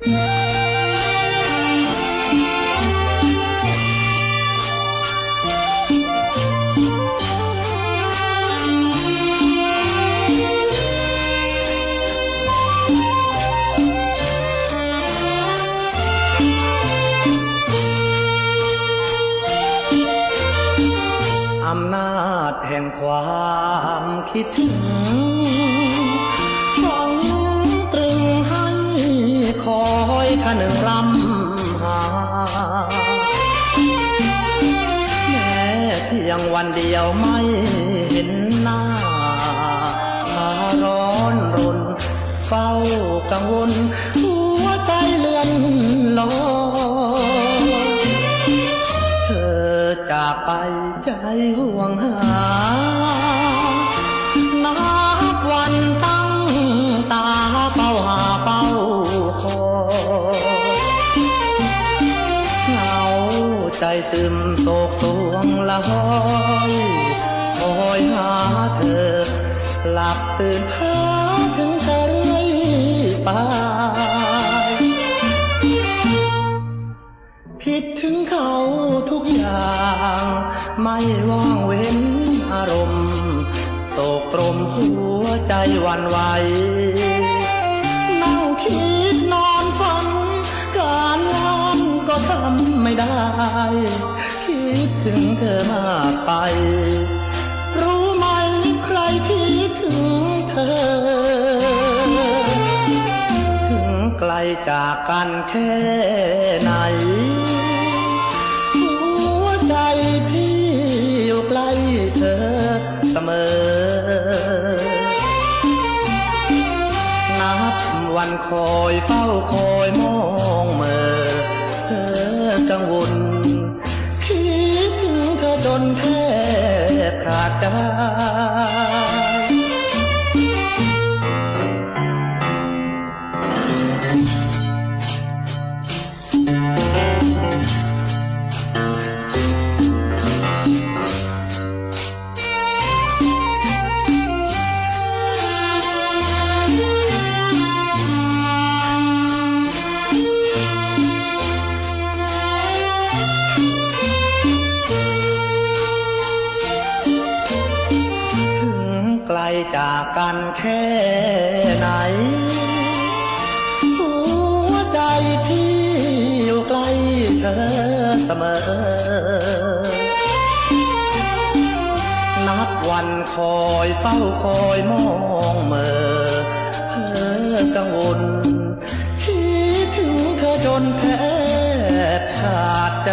อำนาจแห่งความคิดถึง อยขนึงรำหาแม้เพียงวันเดียวไม่เห็นหน้าพาร้อนรนเฝ้ากังวลหัวใจเลื่อนลอยเธอจากไปใจห่วงหา ซึมโศกสวงละห้อยคอยหาเธอ หลับตื่นพ้อถึงเธอเรื่อยไปคิดถึงเขาทุกอย่าง ไม่ว่างเว้นอารมณ์โศกตรมหัวใจวันไหว ไกลจากกันแค่ไหน หัวใจพี่อยู่ใกล้เธอเสมอ นับวันคอยเฝ้าคอยมองเมื่อเธอกังวล คิดถึงเธอจนแทบขาดใจ จากกันแค่ไหน เสมอ นับวันคอยเฝ้าคอยมองเมื่อเพ้อกังวล คิดถึงเธอจนแทบขาดใจ